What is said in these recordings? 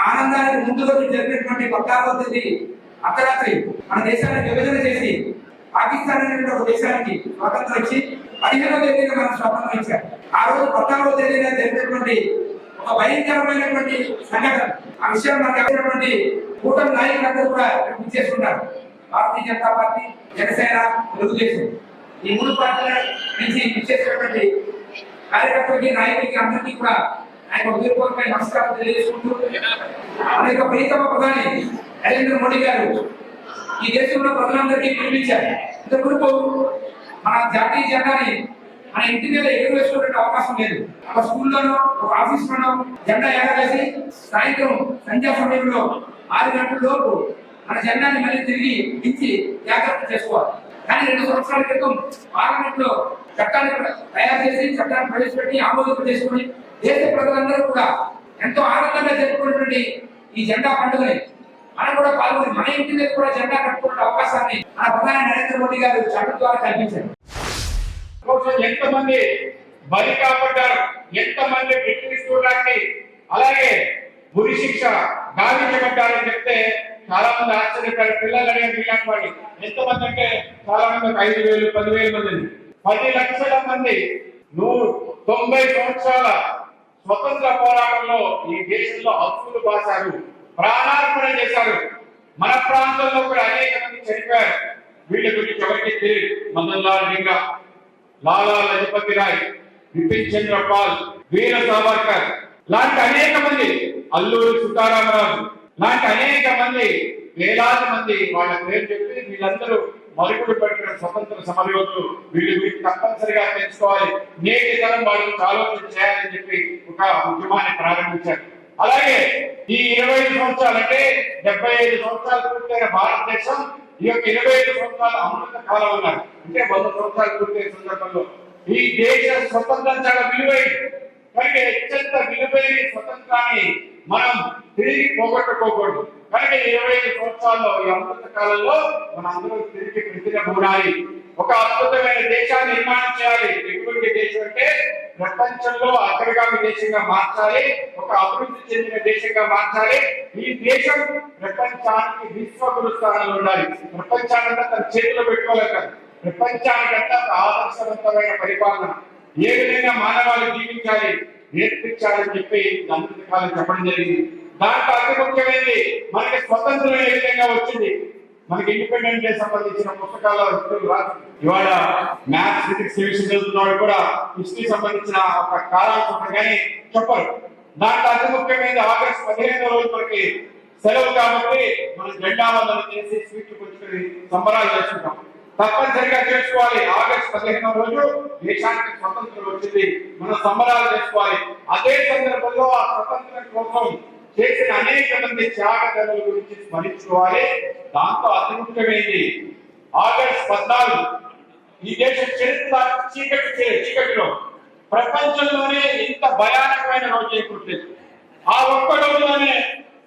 ఆనందానికి ముందు రోజు జరిగినటువంటి పద్నాలుగవ తేదీ అర్ధరాత్రి మన దేశాన్ని విభజన చేసి పాకిస్తాన్ అనేటువంటి ఒక దేశానికి స్వాతంత్రం ఇచ్చి పదిహేనవ తేదీన మనం స్వాతంత్రం ఇచ్చారు ఆ రోజు పద్నాలుగో తేదీన జరిగినటువంటి ఒక భయంకరమైనటువంటి సంఘటన. ఆ విషయం మనకు తెలిసినటువంటి కూటమి నాయకులందరూ కూడా ఇచ్చేసుకుంటారు భారతీయ జనతా పార్టీ జనసేన తెలుగుదేశం. ఈ మూడు పార్టీల నుంచి ఇచ్చేసినటువంటి కార్యకర్తలకి నాయకులకి అందరికీ కూడా ఆయన హృదయపూర్వక నమస్కారం తెలియజేసుకుంటూ మన ప్రీతమ ప్రధాని నరేంద్ర మోడీ గారు ఈ దేశంలో ప్రజలందరికీ పిలిపించారు ఇంతవరకు మన జాతీయ జెండాని మన ఇంటి మీద ఎగురవేసుకునే అవకాశం లేదు. ఒక స్కూల్లోనో ఒక ఆఫీస్లోనో జెండా ఎగరవేసి సాయంత్రం సంధ్యా సమయంలో ఆరు గంటల లోపు మన జెండాని మళ్ళీ తిరిగి ఇచ్చి జాగ్రత్త చేసుకోవాలి. కానీ రెండు సంవత్సరాల క్రితం పార్లమెంట్లో చట్టాన్ని తయారు చేసి చట్టాన్ని ప్రవేశపెట్టి ఆమోదం చేసుకుని దేశ ప్రజలందరూ కూడా ఎంతో ఆనందంగా జరుపుకున్నటువంటి ఈ జెండా పండుగని మనం కూడా పాల్గొని మన ఇంటి మీద కూడా జెండా కట్టుకునే అవకాశాన్ని మన ప్రధాని నరేంద్ర మోడీ గారు చట్టం ద్వారా కల్పించారు. ఎంతమంది బలి కాపడ్డారు ఎంతమంది బ్రిటిష్ చూడడానికి అలాగే ఉరి శిక్ష గావించబడ్డారని చెప్తే చాలా మంది ఆశ్చర్యపోయారు పిల్లలు అడిగిన మీలాంటి వాళ్ళు ఎంతమంది అంటే చాలా మంది ఐదు వేలు పదివేల మంది పది లక్షల మంది. నూరు తొంభై సంవత్సరాల స్వతంత్ర పోరాటంలో ఈ దేశంలో హక్కులు బాసారు ప్రాణార్పణ చేశారు. మన ప్రాంతంలో కూడా అనేక మంది చనిపోయారు. వీళ్ళ గురించి ఎవరికి తెలియదు. మదన్ లాల్ లింగా లాలా లజపతి రాయ్ బిపిన్ చంద్ర పాల్ వీర సావర్కర్. లాంటి అనేక మంది అల్లూరి సుతారామరాజు నాకు అనేక మంది వేలాది మంది వాళ్ళ పేరు చెప్పి వీళ్ళందరూ మరుగుడు పెట్టిన స్వతంత్ర సమరయోధులు. వీళ్ళు వీళ్ళు తప్పనిసరిగా తెలుసుకోవాలి. నేటి తరం వాళ్ళు ఆలోచన చేయాలని చెప్పి ఒక ఉద్యమాన్ని ప్రారంభించారు. అలాగే ఈ ఇరవై ఐదు సంవత్సరాలు అంటే డెబ్బై ఐదు సంవత్సరాలు పూర్తయిన భారతదేశం ఈ యొక్క ఇరవై ఐదు సంవత్సరాల అమృత కాలం ఉన్నారు అంటే వంద సంవత్సరాలు పూర్తయిన సందర్భంలో. ఈ దేశ స్వతంత్రం చాలా విలువైంది. కనుక అత్యంత విలువైన స్వతంత్రాన్ని మనం తిరిగి పోగొట్టుకోకూడదు. కనుక ఇరవై ఐదు సంవత్సరాల్లో ఈ అమృత కాలంలో మనం తిరిగి ప్రతిరూడాలి ఒక అద్భుతమైన దేశాన్ని నిర్మాణం చేయాలి. ఎటువంటి దేశం అంటే ప్రపంచంలో అగ్రగామి దేశంగా మార్చాలి. ఒక అభివృద్ధి చెందిన దేశంగా మార్చాలి. ఈ దేశం ప్రపంచానికి విశ్వగురు స్థానంలో ఉండాలి. ప్రపంచానంతా తన చేతిలో పెట్టుకోలేక ప్రపంచానికంతా ఆదర్శవంతమైన పరిపాలన. ఏ విధంగా మానవాళి జీవించాలి? నేర్పించాలని చెప్పి అమృత చెప్పడం జరిగింది. దాంట్లో అతి ముఖ్యమైనది మనకి స్వతంత్రం ఏ విధంగా వచ్చింది. మనకి ఇండిపెండెంట్ డే సంబంధించిన పుస్తకాల ఇవాళ మ్యాథ్స్ ఫిజిక్స్ విషయం చదువుతున్నాడు కూడా హిస్టరీ సంబంధించిన ఒక కాలాలు కానీ చెప్పరు. దాంట్లో అతి ముఖ్యమైనది ఆగస్ట్ పదిహేను రోజు మనకి సెలవు కాబట్టి మనం జెండా వందనం చేసి స్వీట్లు పుచ్చుకొని సంబరాలు చేసుకుంటాం. తప్పనిసరిగా చేసుకోవాలి. ఆగస్ట్ పదిహేనవ రోజు దేశానికి స్వతంత్రం వచ్చింది. మనం సంబరాలు చేసుకోవాలి. అదే సందర్భంలో ఆ స్వతంత్రం కోసం చేసిన అనేక మంది త్యాగదనుల గురించి స్మరించుకోవాలి. దాంతో అతి ముఖ్యమైనది ఆగస్ట్ పద్నాలుగు ఈ దేశ చరిత్ర చీకటి చే- చీకటిలో ప్రపంచంలోనే ఇంత భయానకమైన రోజు ఏర్పడలేదు ఆ ఒక్క రోజులోనే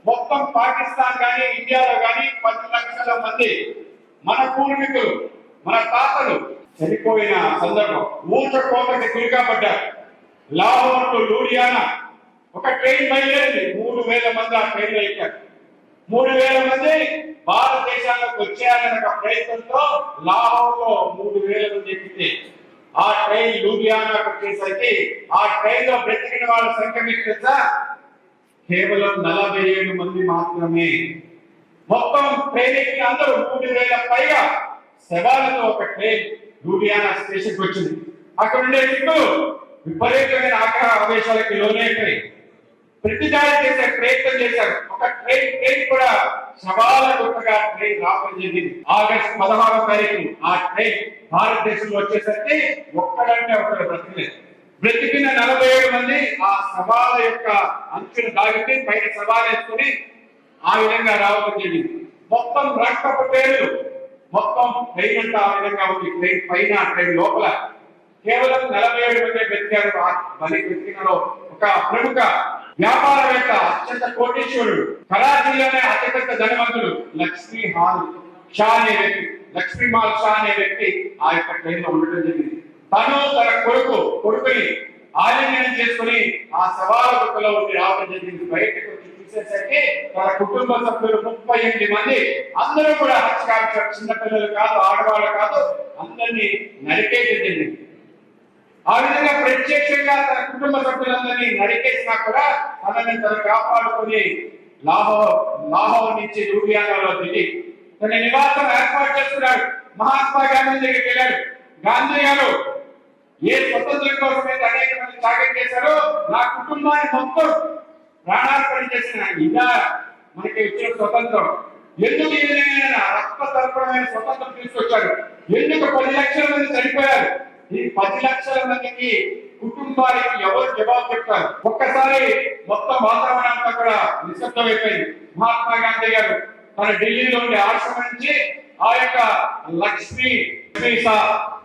మొత్తం పాకిస్తాన్ కానీ ఇండియాలో కానీ పది లక్షల మంది మన పూర్వీకులు మన తాతలు చనిపోయిన సందర్భం. ఊచ కోతకి గురికాపడ్డారు లాహోర్ టు లూడియానా ఒక ట్రైన్ బయలుదేరింది. మూడు వేల మంది ఆ ట్రైన్లో ఎక్కారు. మూడు వేల మంది భారతదేశానికి వచ్చేయాలనే ఒక ప్రయత్నంతో లాహోర్లో మూడు వేల మంది ఎక్కితే ఆ ట్రైన్ లూధియానాకు వచ్చేసరికి ఆ ట్రైన్లో బ్రతికిన వాళ్ళ సంఖ్య మీకు తెలుసా? కేవలం నలభై ఏడు మంది మాత్రమే. మొత్తం ట్రైన్ ఎక్కిన అందరూ మూడు వేల పైగా శవాలతో ఒక ట్రైన్ లూధియానా స్టేషన్కి వచ్చింది. అక్కడ ఉండే విపరీతమైన ఆగ్రహ ఆవేశాలకి లోనైపోయి ప్రతిదాడి చేసే ప్రయత్నం చేశారు. ఒక ట్రైన్ ట్రైన్ కూడా శవాల గుట్టగా ట్రైన్ రావడం జరిగింది. ఆగస్ట్ పదహారవ తారీఖు ఆ ట్రైన్ భారతదేశంలో వచ్చేసరికి ఒక్కడంటే ఒకరు బ్రతికలేదు. బ్రతికిన నలభై ఏడు మంది ఆ సవాల యొక్క అంచును దాగితే పైన సవాలు వేసుకుని ఆ విధంగా రావడం జరిగింది. మొత్తం రక్తపు పేర్లు మొత్తం ట్రైన్ అంతా ఆ విధంగా ఉంది. ట్రైన్ పైన ట్రైన్ లోపల. కేవలం నలభై ఏడు మంది బ్రతికారు మరి బలి ఒక ప్రముఖ వ్యాపారవేత్త అత్యంత కోటీశ్వరుడు కరాచీలోనే అతిపెద్ద ధనవంతుడు లక్ష్మీ హాల్ షా అనే వ్యక్తి లక్ష్మీ మాల్ షా అనే వ్యక్తి ఆ యొక్క ట్రైన్లో ఉండడం జరిగింది. తను తన కొడుకు కొడుకుని ఆలింగనం చేసుకుని ఆ సవాల గుట్టలో ఉండి రావడం జరిగింది. బయటకు వచ్చి చూసేసరికి తన కుటుంబ సభ్యులు ముప్పై ఎనిమిది మంది అందరూ కూడా హత్యకారు చిన్నపిల్లలు కాదు ఆడవాళ్ళు కాదు అందరినీ నరికేసి జరిగింది. ఆ విధంగా ప్రత్యక్షంగా తన కుటుంబ సభ్యులందరినీ నరికేసినా కూడా తనని తను కాపాడుకొని లాహో లాహో నుంచి లూబియానాలో తిరిగి తన నివాసం ఏర్పాటు చేస్తున్నాడు మహాత్మా గాంధీ దగ్గరికి వెళ్ళాడు. గాంధీ గారు ఏ స్వతంత్రం కోసమైతే అనేక మంది త్యాగం చేశారో నా కుటుంబాన్ని మొత్తం ప్రాణార్పణ చేసిన ఇదా మనకి వచ్చిన స్వతంత్రం. ఎందుకు ఏదైనా రక్త రక్తతర్పణమైన స్వతంత్రం తీసుకొచ్చారు ఎందుకు పది లక్షల మంది చనిపోయారు? ఈ పది లక్షల మందికి కుటుంబానికి ఎవరు జవాబు చెప్తారు ఒక్కసారి మొత్తం వాతావరణం అంతా కూడా నిశ్శబ్దమైపోయింది. మహాత్మా గాంధీ గారు తన ఢిల్లీలో ఆశ్రమం ఆశ్రమించి ఆ యొక్క లక్ష్మి లక్ష్మీ సా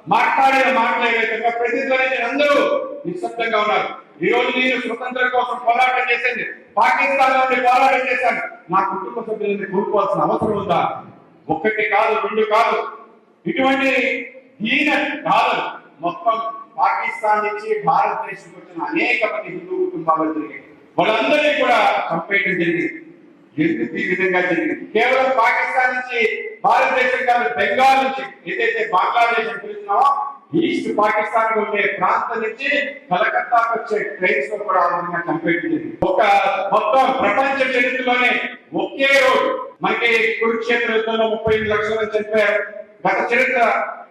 మాట్లాడిన మాటలు ఏవైతే ప్రతిధ్వనించిన అందరూ నిశ్శబ్దంగా ఉన్నారు. ఈ రోజు నేను స్వతంత్రం కోసం పోరాటం చేసింది. పాకిస్తాన్ నుండి పోరాటం చేశాను. నా కుటుంబ సభ్యులని కోల్పోవాల్సిన అవసరం ఉందా? ఒక్కటి కాదు రెండు కాదు. ఇటువంటి హీన కాదు. మొత్తం పాకిస్తాన్ నుంచి భారతదేశం వచ్చిన అనేక మంది హిందూ కుటుంబాలు జరిగాయి వాళ్ళందరినీ కూడా చంపేయడం జరిగింది. ఎందుకు ఈ విధంగా జరిగింది? కేవలం పాకిస్తాన్ నుంచి భారతదేశం కాదు బెంగాల్ నుంచి ఏదైతే బంగ్లాదేశ్ పిలుస్తున్నామో ఈస్ట్ పాకిస్తాన్ ఉండే ప్రాంతం నుంచి కలకత్తాకు వచ్చే ట్రైన్స్లో కూడా ఆ చంపేయడం ఒక మొత్తం ప్రపంచ చరిత్రలోనే ఒకే రోజు మనకి కురుక్షేత్ర యుద్ధంలో ముప్పై ఎనిమిది లక్షల మంది చనిపోయారు. గత చరిత్ర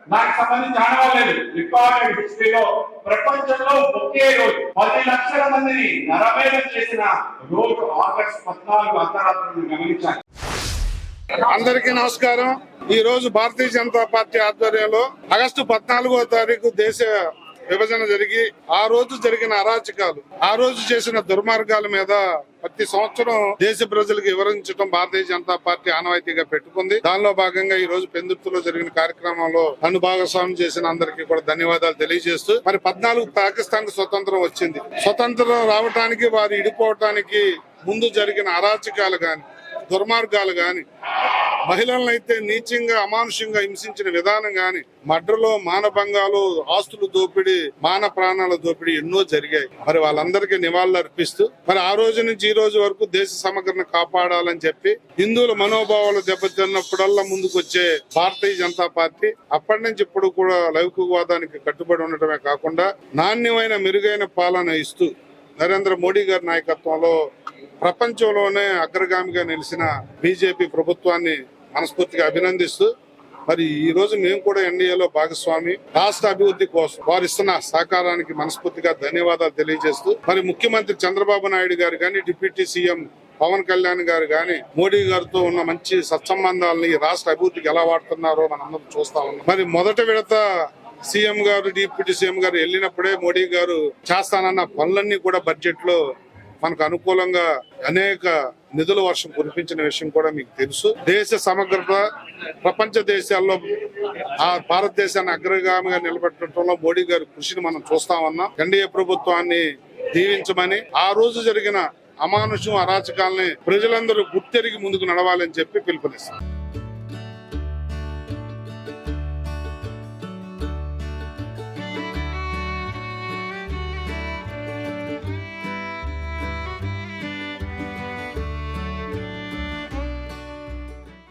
నాకు సంబంధించి ఆనవాలేదు రికార్డెడ్ హిస్టరీలో ప్రపంచంలో ఒకే రోజు పది లక్షల మందిని నరమేధం చేసిన రోజు ఆగస్ట్ పద్నాలుగు అర్ధరాత్రులను గమనించాలి. అందరికీ నమస్కారం. ఈ రోజు భారతీయ జనతా పార్టీ ఆధ్వర్యంలో ఆగస్టు పద్నాలుగో తారీఖు దేశ విభజన జరిగి ఆ రోజు జరిగిన అరాచకాలు ఆ రోజు చేసిన దుర్మార్గాల మీద ప్రతి సంవత్సరం దేశ ప్రజలకు వివరించడం భారతీయ జనతా పార్టీ ఆనవాయితీగా పెట్టుకుంది. దానిలో భాగంగా ఈ రోజు పెందుర్తిలో జరిగిన కార్యక్రమంలో నన్ను భాగస్వామ్యం చేసిన అందరికీ కూడా ధన్యవాదాలు తెలియజేస్తూ మరి పద్నాలుగు పాకిస్తాన్ స్వతంత్రం వచ్చింది. స్వతంత్రం రావడానికి వారు ఇడిపోవటానికి ముందు జరిగిన అరాచకాలు గాని దుర్మార్గాలు గాని మహిళలను అయితే నీచంగా అమానుషంగా హింసించిన విధానం గాని మడ్రలో మానభంగాలు ఆస్తులు దోపిడీ మాన ప్రాణాల దోపిడీ ఎన్నో జరిగాయి. మరి వాళ్ళందరికీ నివాళులు అర్పిస్తూ మరి ఆ రోజు నుంచి ఈ రోజు వరకు దేశ సమగ్రత కాపాడాలని చెప్పి హిందువుల మనోభావాలు దెబ్బతిన్నప్పుడల్లా ముందుకు వచ్చే భారతీయ జనతా పార్టీ అప్పటి నుంచి ఇప్పుడు కూడా లౌకికవాదానికి కట్టుబడి ఉండటమే కాకుండా నాణ్యమైన మెరుగైన పాలన ఇస్తూ నరేంద్ర మోడీ గారి నాయకత్వంలో ప్రపంచంలోనే అగ్రగామిగా నిలిచిన బీజేపీ ప్రభుత్వాన్ని మనస్ఫూర్తిగా అభినందిస్తూ మరి ఈ రోజు మేము కూడా ఎన్డీఏలో భాగస్వామి రాష్ట్ర అభివృద్ధి కోసం వారు ఇస్తున్న సహకారానికి మనస్ఫూర్తిగా ధన్యవాదాలు తెలియజేస్తూ మరి ముఖ్యమంత్రి చంద్రబాబు నాయుడు గారు కానీ డిప్యూటీ సీఎం పవన్ కళ్యాణ్ గారు కానీ మోడీ గారితో ఉన్న మంచి సత్సంబంధాలని రాష్ట్ర అభివృద్ధికి ఎలా వాడుతున్నారో మనందరం చూస్తా ఉన్నాం. మరి మొదటి విడత సీఎం గారు డిప్యూటీ సీఎం గారు వెళ్ళినప్పుడే మోడీ గారు చేస్తానన్న పనులన్నీ కూడా బడ్జెట్లో మనకు అనుకూలంగా అనేక నిధుల వర్షం కురిపించిన విషయం కూడా మీకు తెలుసు. దేశ సమగ్రత ప్రపంచ దేశాల్లో ఆ భారతదేశాన్ని అగ్రగామిగా నిలబెట్టడంలో మోడీ గారి కృషిని మనం చూస్తా ఉన్నాం. ఎన్డీఏ ప్రభుత్వాన్ని దీవించమని ఆ రోజు జరిగిన అమానుషం అరాచకాలని ప్రజలందరూ గుర్తెరిగి ముందుకు నడవాలని చెప్పి పిలుపునిస్తాం.